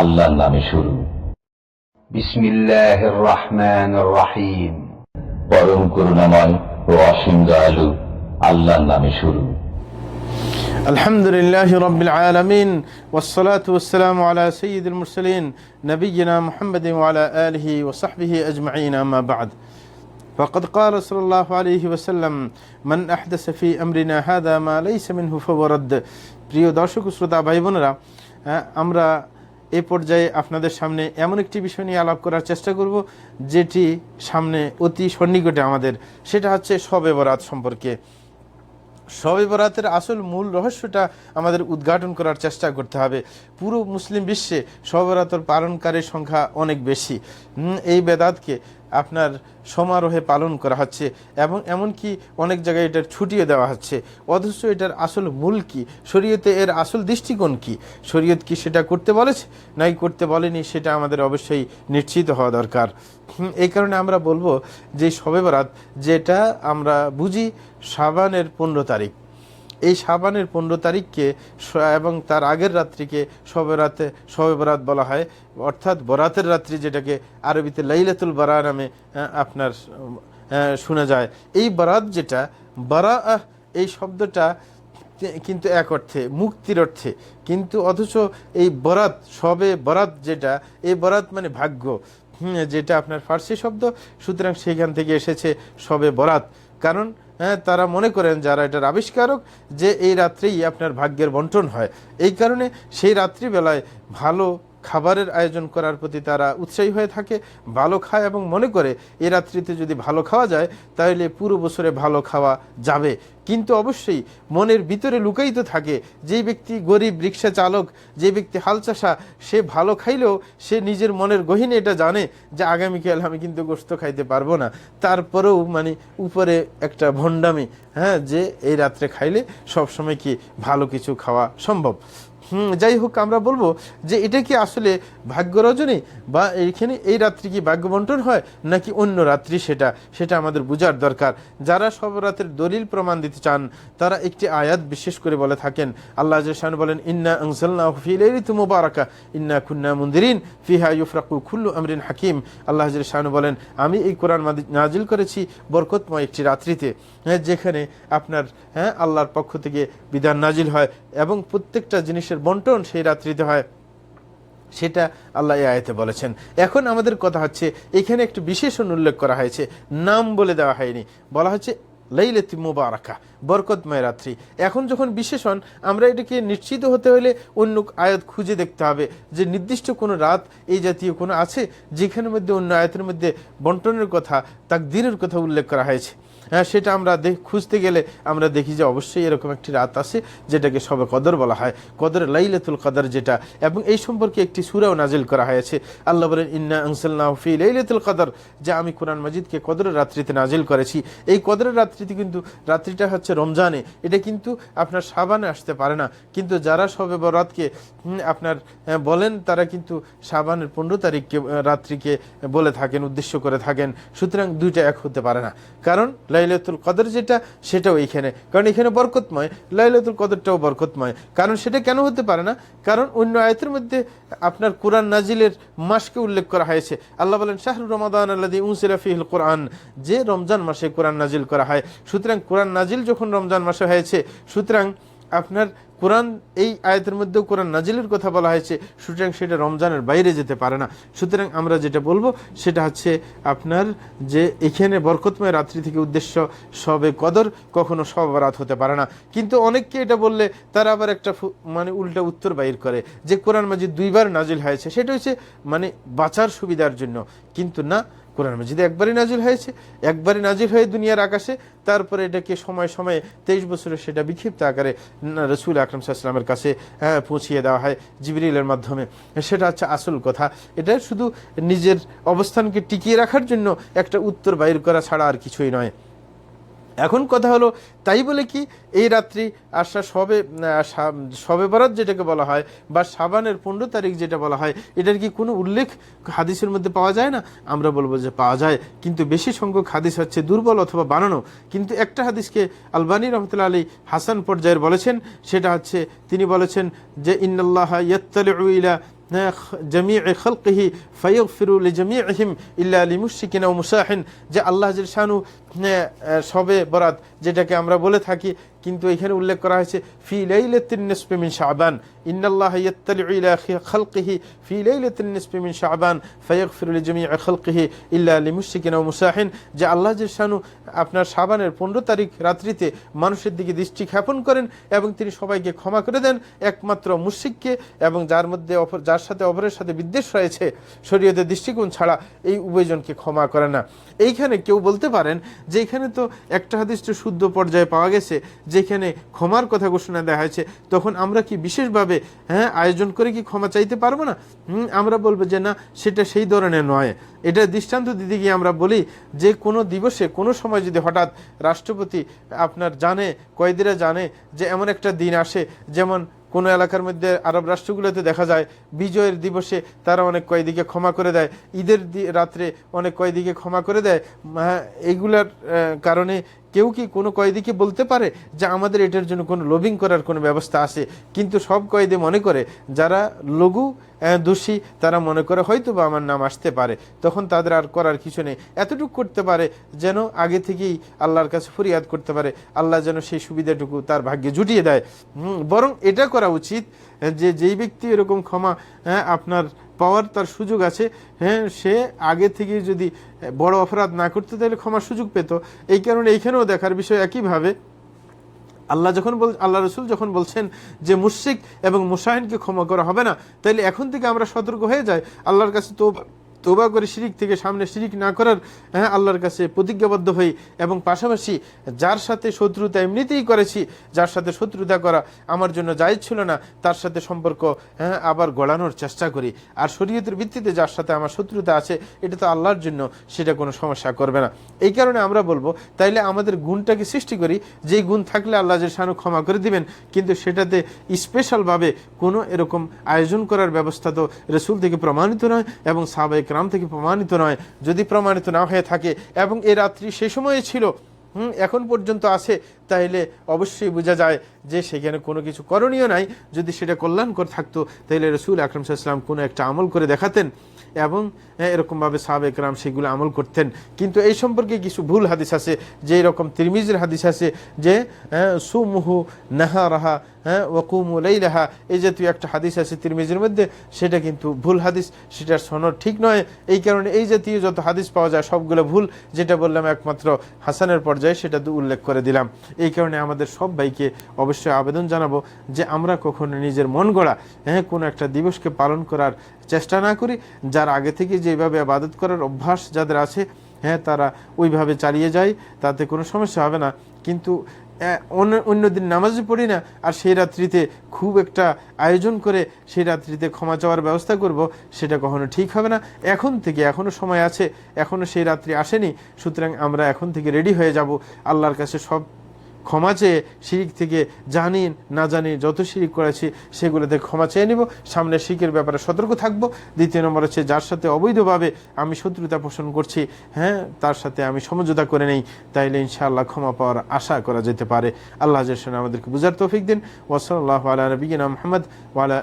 আল্লাহর নামে শুরু بسم الله الرحمن الرحيم পরম করুণাময় ও অসীম দয়ালু আল্লাহর নামে শুরু الحمد لله رب العالمين والصلاة والسلام على سيد المرسلين نبينا محمد وعلى آله وصحبه أجمعين أما بعد فقد قال صلى الله عليه وسلم من أحدث في أمرنا هذا ما ليس منه فهو رد প্রিয় দর্শক ও শ্রোতা ভাই বোনেরা হ্যাঁ, আমরা এ পর্যায়ে আপনাদের সামনে এমন একটি বিষয় নিয়ে আলাপ করার চেষ্টা করব, যেটি সামনে অতি সন্নিকটে আমাদের। সেটা হচ্ছে সবে বরাত সম্পর্কে। শবে বরাতের আসল মূল রহস্যটা আমাদের উদ্ঘাটন করার চেষ্টা করতে হবে। পুরো মুসলিম বিশ্বে শবে বরাতের পালনকারীর সংখ্যা অনেক বেশি। এই বেদাতকে আপনার সমারোহে পালন করা হচ্ছে এবং এমনকি অনেক জায়গায় এটার ছুটিয়ে দেওয়া হচ্ছে। অথচ এটার আসল মূল কি? শরীয়তে এর আসল দৃষ্টিকোণ কি? শরীয়ত কি সেটা করতে বলেছে? নাই করতে বলেনি, সেটা আমাদের অবশ্যই নিশ্চিত হওয়া দরকার। এই কারণে আমরা বলব যে শবে বরাত যেটা আমরা বুঝি সাবানের পনেরো তারিখ। এই সাবানের পনেরো তারিখকে এবং তার আগের রাত্রিকে শবে রাতে শবে বরাত বলা হয়। অর্থাৎ বরাতের রাত্রি যেটাকে আরবিতে লাইলাতুল বারা নামে আপনার শোনা যায়। এই বরাত যেটা বারা এই শব্দটা কিন্তু এক অর্থে, মুক্তির অর্থে। কিন্তু অথচ এই বরাত সবে বরাত যেটা, এই বরাত মানে ভাগ্য। যেটা আপনার ফার্সি শব্দ, সুতরাং সেখান থেকে এসেছে সবে বরাত। কারণ হ্যাঁ তারা মনে করেন যারা এটার আবিষ্কারক যে এই রাত্রেই আপনার ভাগ্যের বন্টন হয়। এই কারণে সেই রাত্রিবেলায় ভালো খাবারের আয়োজন করার প্রতি তারা উৎসাহী হয়ে থাকে, ভালো খায় এবং মনে করে এ রাত্রিতে যদি ভালো খাওয়া যায়, তাহলে পুরো বছরে ভালো খাওয়া যাবে। কিন্তু অবশ্যই মনের ভিতরে লুকায়িত থাকে যেই ব্যক্তি গরিব রিক্সা চালক, যে ব্যক্তি হাল চাষা, সে ভালো খাইলেও সে নিজের মনের গহিনে এটা জানে যে আগামীকাল আমি কিন্তু গোস্ত খাইতে পারব না। তারপরেও মানে উপরে একটা ভণ্ডামি হ্যাঁ যে এই রাত্রে খাইলে সবসময় কি ভালো কিছু খাওয়া সম্ভব? হুম যাই হোক আমরা বলব যে এটা কি আসলে ভাগ্য রজনী বা এইখানে এই রাত্রি কি ভাগ্য বন্টন হয় নাকি অন্য রাত্রি সেটা? সেটা আমাদের বোঝার দরকার। যারা সব রাতের দলিল প্রমাণ দিতে চান, তারা একটি আয়াত বিশেষ করে বলে থাকেন। আল্লাহ শান বলেন, ইন্না মুবারাকা, ইন্না কুন্না মুনদিরিন, ফিহা ইউফরাকু কুল্লু আমরিন হাকিম। আল্লাহ শান বলেন, আমি এই কোরআন নাজিল করেছি বরকতময় একটি রাত্রিতে হ্যাঁ যেখানে আপনার হ্যাঁ আল্লাহর পক্ষ থেকে বিধান নাজিল হয়। এবং প্রত্যেকটা জিনিসের বন্টন সেই রাত্রিতে হয়। সেটা আল্লাহ আয়াতে বলেছেন। এখন আমাদের কথা হচ্ছে, এখানে একটু বিশেষণ উল্লেখ করা হয়েছে। নাম বলে দেওয়া হয়নি। বলা হচ্ছে লাইলেতি মুবারাকা, বরকতময় রাত্রি। এখন যখন বিশেষণ আমরা এটাকে নিশ্চিত হতে হলে অন্য আয়াত খুঁজে দেখতে হবে যে নির্দিষ্ট কোনো রাত, এই জাতীয় কোনো আছে যেখানের মধ্যে, অন্য আয়াতের মধ্যে বন্টনের কথা, তাকদিরের কথা উল্লেখ করা হয়েছে। হ্যাঁ সেটা আমরা খুঁজতে গেলে আমরা দেখি যে অবশ্যই এরকম একটি রাত আছে যেটাকে সবে কদর বলা হয়। কদর লাইলাতুল কদর যেটা। এবং এই সম্পর্কে একটি সুরাও নাজিল করা হয়েছে। আল্লাহ বলেন, ইন্না আনসাল্লাহ ফি লাইলাতুল কদর যে আমি কোরআন মাজিদকে কদরের রাত্রিতে নাজিল করেছি। এই কদরের রাত্রিতে কিন্তু, রাত্রিটা হচ্ছে রমজানে। এটা কিন্তু আপনার সাবানে আসতে পারে না। কিন্তু যারা সবে বরাতকে আপনার বলেন, তারা কিন্তু সাবানের পনেরো তারিখকে, রাত্রিকে বলে থাকেন, উদ্দেশ্য করে থাকেন। সুতরাং দুইটা এক হতে পারে না। কারণ লাইলাতুল কদর যেটা, সেটাও এইখানে কারণ এখানে বরকতময়, লাইলাতুল কদরটাও বরকতময়। কারণ সেটা কেন হতে পারে না? কারণ অন্য আয়তের মধ্যে আপনার কোরআন নাজিলের মাসকে উল্লেখ করা হয়েছে। আল্লাহ বলেন শাহরুর রমাদান আল্লাদি উনসিরাফিল কোরআন। যে রমজান মাসে কোরআন নাজিল করা হয়। সুতরাং কোরআন নাজিল যখন রমজান মাসে হয়েছে, সুতরাং আপনার কোরআন, এই আয়াতের মধ্যেও কোরআন নাজিলের কথা বলা হয়েছে, সুতরাং সেটা রমজানের বাইরে যেতে পারে না। সুতরাং আমরা যেটা বলব, সেটা হচ্ছে আপনার যে এখানে বরকতময় রাত্রি থেকে উদ্দেশ্য, সবে কদর কখনো সব রাত হতে পারে না। কিন্তু অনেককে এটা বললে তারা আবার একটা মানে উল্টা উত্তর বাইর করে, যে কোরআন মাজিদ দুইবার নাজিল হয়েছে, সেটা হচ্ছে মানে বাঁচার সুবিধার জন্য। কিন্তু না কোরআন মজিদে একবারই নাজিল হয়েছে একবারই নাজিল হয়ে দুনিয়ার আকাশে তারপরে এটাকে সময় সময়ে তেইশ বছরে সেটা বিক্ষিপ্ত আকারে রসুল আকরম সাল্লামের কাছে হ্যাঁ, পৌঁছিয়ে দেওয়া হয় জিবরিলের মাধ্যমে। সেটা হচ্ছে আসল কথা। এটা শুধু নিজের অবস্থানকে টিকিয়ে রাখার জন্য একটা উত্তর বাইর করা ছাড়া আর কিছুই নয়। এখন কথা হলো, তাই বলে কি এই রাত্রি আসা সবে সবে বরাত যেটাকে বলা হয়, বা সাবানের পনেরো তারিখ যেটা বলা হয়, এটার কি কোনো উল্লেখ হাদিসের মধ্যে পাওয়া যায় না? আমরা বলব যে পাওয়া যায়, কিন্তু বেশি সংখ্যক হাদিস হচ্ছে দুর্বল অথবা বানানো। কিন্তু একটা হাদিসকে আলবানী রহমতুল্লা আলী হাসান পর্যায়ের বলেছেন, সেটা হচ্ছে, তিনি বলেছেন যে, ইন্নাল্লাহ ইয়াত্তালিউ ইলা جميع خلقه فيغفر لجميعهم إلا لمشرك أو مساح যে আল্লাহ শানু সবে বরাত যেটাকে আমরা বলে থাকি কিন্তু এখানে উল্লেখ করা হয়েছে, ফি লাইলাতিন শাবান, ইন্নাল্লাহ ফি ইল্লা আল্লাহ আপনার শাবানের 15 তারিখ রাত্রিতে মানুষের দিকে দৃষ্টি করেন এবং তিনি সবাইকে ক্ষমা করে দেন, একমাত্র মুশরিককে এবং যার মধ্যে অপর যার সাথে অপরের সাথে বিদ্বেষ রয়েছে, শরীয়তের দৃষ্টিকোণ ছাড়া এই উভয়জনকে ক্ষমা করে না। এইখানে কেউ বলতে পারেন যে এখানে তো একটা হাদিস শুদ্ধ পর্যায়ে পাওয়া গেছে যেখানে ক্ষমার কথা ঘোষণা দেওয়া হয়েছে তখন আমরা কি বিশেষভাবে হ্যাঁ আয়োজন করে কি ক্ষমা চাইতে পারব না? আমরা বলব যে না সেটা সেই ধরনের নয়। এটা দৃষ্টান্ত দিতে গিয়ে আমরা বলি যে কোনো দিবসে কোনো সময় যদি হঠাৎ রাষ্ট্রপতি আপনার জানে কয়েদিরা জানে যে এমন একটা দিন আসে যেমন কোনো এলাকার মধ্যে আরব রাষ্ট্রগুলোতে দেখা যায় বিজয়ের দিবসে তারা অনেক কয়েদিকে ক্ষমা করে দেয় ঈদের রাত্রে অনেক কয়েদিকে ক্ষমা করে দেয় হ্যাঁ, এইগুলার কারণে কেউ কি কোনো কয়েদিকে বলতে পারে যে আমাদের এটার জন্য কোনো লোভিং করার কোনো ব্যবস্থা আছে? কিন্তু সব কয়েদি মনে করে যারা লঘু দোষী তারা মনে করে হয়তো বা আমার নাম আসতে পারে। তখন তাদের আর করার কিছু নেই। এতটুকু করতে পারে যেন আগে থেকেই আল্লাহর কাছে ফরিয়াদ করতে পারে। আল্লাহ যেন সেই সুবিধাটুকু তার ভাগ্যে জুটিয়ে দেয়। বরং এটা করা উচিত যে যেই ব্যক্তি এরকম ক্ষমা হ্যাঁ, আপনার পাওয়ার তার সুযোগ আছে। হ্যাঁ সে আগে থেকে যদি বড় অপরাধ না করতে তাহলে ক্ষমার সুযোগ পেত। এই কারণে এইখানেও দেখার বিষয় একইভাবে আল্লাহ যখন বল আল্লাহ রসুল যখন বলছেন যে মুশিক এবং মুসাহিনকে ক্ষমা করা হবে না তাইলে এখন থেকে আমরা সতর্ক হয়ে যাই। আল্লাহর কাছে তো তোবা করে শিরিক থেকে সামনে শিরিক না করার হ্যাঁ আল্লাহর কাছে প্রতিজ্ঞাবদ্ধ হই এবং পাশাপাশি যার সাথে শত্রুতা এমনিতেই করেছি, যার সাথে শত্রুতা করা আমার জন্য জায়জ ছিল না, তার সাথে সম্পর্ক হ্যাঁ আবার গড়ানোর চেষ্টা করি। আর শরীয়তের ভিত্তিতে যার সাথে আমার শত্রুতা আছে, এটা তো আল্লাহর জন্য, সেটা কোনো সমস্যা করবে না। এই কারণে আমরা বলব, তাইলে আমাদের গুণটাকে সৃষ্টি করি, যেই গুণ থাকলে আল্লাহ যে শানু ক্ষমা করে দিবেন, কিন্তু সেটাতে স্পেশালভাবে কোনো এরকম আয়োজন করার ব্যবস্থা তো রসুল থেকে প্রমাণিত নয় এবং সাবেক রাম থেকে প্রমাণিত নয়। যদি প্রমাণিত না হয়ে থাকে এবং এ রাত্রি সে সময়ে ছিল হুম এখন পর্যন্ত আছে তাইলে অবশ্যই বোঝা যায় যে সেখানে কোনো কিছু করণীয় নাই। যদি সেটা কল্যাণকর থাকতো তাহলে রসুল আকরম সাল্লাম কোনো একটা আমল করে দেখাতেন এবং হ্যাঁ, এরকমভাবে সাবেক রাম সেগুলো আমল করতেন। কিন্তু এই সম্পর্কে কিছু ভুল হাদিস আছে যে এরকম তিরমিজের হাদিস আছে যে হ্যাঁ, সুমুহু নাহা রাহা হ্যাঁ ওকুমু রাহা এই জাতীয় একটা হাদিস আছে তিরমিজের মধ্যে সেটা কিন্তু ভুল হাদিস সেটার সনদ ঠিক নয়। এই কারণে এই জাতীয় যত হাদিস পাওয়া যায় সবগুলো ভুল যেটা বললাম একমাত্র হাসানের পর্যায়ে সেটা তো উল্লেখ করে দিলাম। এই কারণে আমাদের সব ভাইকে অবশ্যই আবেদন জানাব যে আমরা কখনো নিজের মন গড়া হ্যাঁ কোনো একটা দিবসকে পালন করার চেষ্টা না করি। যার আগে থেকে যেভাবে আবাদত করার অভ্যাস যাদের আছে হ্যাঁ তারা ওইভাবে চালিয়ে যায়, তাতে কোনো সমস্যা হবে না। কিন্তু অন্য নামাজই পড়ি না, আর সেই রাত্রিতে খুব একটা আয়োজন করে সেই রাত্রিতে ক্ষমা চাওয়ার ব্যবস্থা করব, সেটা কখনো ঠিক হবে না। এখন থেকে এখনও সময় আছে এখনও সেই রাত্রি আসেনি, সুতরাং আমরা এখন থেকে রেডি হয়ে যাব। আল্লাহর কাছে সব ক্ষমা চেয়ে শিরিক থেকে জানি, না জানি যত শিরিক করেছি, সেগুলোতে ক্ষমা চেয়ে নিব। সামনে শিখের ব্যাপারে সতর্ক থাকব। দ্বিতীয় নম্বর হচ্ছে, যার সাথে অবৈধভাবে আমি শত্রুতা পোষণ করছি হ্যাঁ তার সাথে আমি সমঝোতা করে নেই, তাইলে ইনশাআল্লাহ ক্ষমা পাওয়ার আশা করা যেতে পারে। আল্লাহ আমাদেরকে বুঝার তৌফিক দিন। ওসল আল্লাহ আলা মোহাম্মদ ওয়ালা